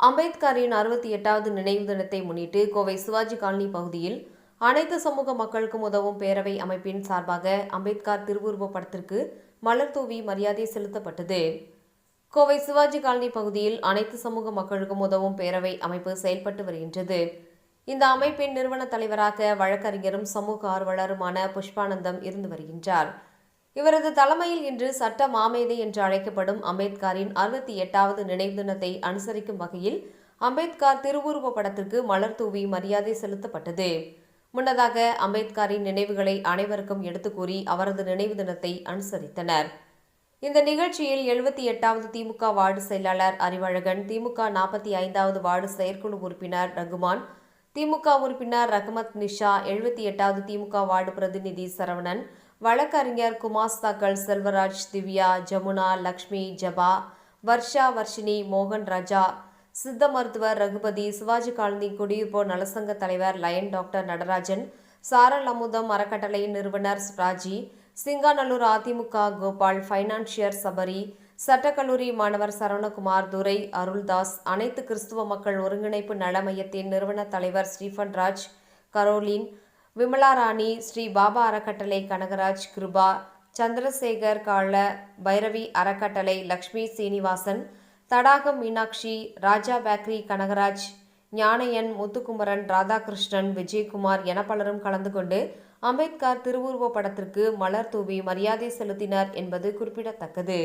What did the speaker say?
அம்பேத்கரின் அறுபத்தி எட்டாவது நினைவு தினத்தை முன்னிட்டு கோவை சிவாஜி காலனி பகுதியில் அனைத்து சமூக மக்களுக்கும் உதவும் பேரவை அமைப்பின் சார்பாக அம்பேத்கர் திருவுருவப் படத்திற்கு மலர் தூவி மரியாதை செலுத்தப்பட்டது. கோவை சிவாஜி காலனி பகுதியில் அனைத்து சமூக மக்களுக்கும் உதவும் பேரவை அமைப்பு செயல்பட்டு வருகின்றது. இந்த அமைப்பின் நிறுவன தலைவராக வழக்கறிஞரும் சமூக ஆர்வலருமான புஷ்பானந்தம் இருந்து வருகின்றார். இவரது தலைமையில் இன்று சட்ட மாமேதை என்று அழைக்கப்படும் அம்பேத்கரின் அறுபத்தி எட்டாவது நினைவு தினத்தை அனுசரிக்கும் வகையில் அம்பேத்கர் திருவுருவ படத்திற்கு மலர் தூவி மரியாதை செலுத்தப்பட்டது. முன்னதாக அம்பேத்கரின் நினைவுகளை அனைவருக்கும் எடுத்துக் கூறி அவரது நினைவு தினத்தை அனுசரித்தனர். இந்த நிகழ்ச்சியில் எழுபத்தி எட்டாவது திமுக வார்டு செயலாளர் அறிவழகன் திமுக நாற்பத்தி ஐந்தாவது வார்டு செயற்குழு உறுப்பினர் ரகுமான் திமுக உறுப்பினர் ரஹ்மத் நிஷா எழுபத்தி எட்டாவது திமுக வார்டு பிரதிநிதி சரவணன் வழக்கறிஞர் குமாஸ்தாக்கள் செல்வராஜ் திவ்யா ஜமுனா லக்ஷ்மி ஜபா வர்ஷா வர்ஷினி மோகன் ராஜா சித்த மருத்துவர் ரகுபதி சிவாஜி காலனி குடியிருப்போர் நலசங்க தலைவர் லயன் டாக்டர் நடராஜன் சாரல் அமுதம் அறக்கட்டளை நிறுவனர் ராஜி சிங்காநல்லூர் அதிமுக கோபால் ஃபைனான்சியர் சபரி சட்டக்கல்லூரி மாணவர் சரவணகுமார் துரை அருள்தாஸ் அனைத்து கிறிஸ்துவ மக்கள் ஒருங்கிணைப்பு நல மையத்தின் நிறுவன தலைவர் ஸ்டீஃபன் ராஜ் கரோலின் விமலா ராணி ஸ்ரீ பாபா அறக்கட்டளை கனகராஜ் கிருபா சந்திரசேகர் கால பைரவி அறக்கட்டளை லக்ஷ்மி சீனிவாசன் தடாகம் மீனாட்சி ராஜா பேக்கரி கனகராஜ் ஞானையன் முத்துக்குமரன் ராதாகிருஷ்ணன் விஜயகுமார் என பலரும் கலந்து கொண்டு அம்பேத்கர் திருவுருவ படத்திற்கு மலர் தூவி மரியாதை செலுத்தினர் என்பது குறிப்பிடத்தக்கது.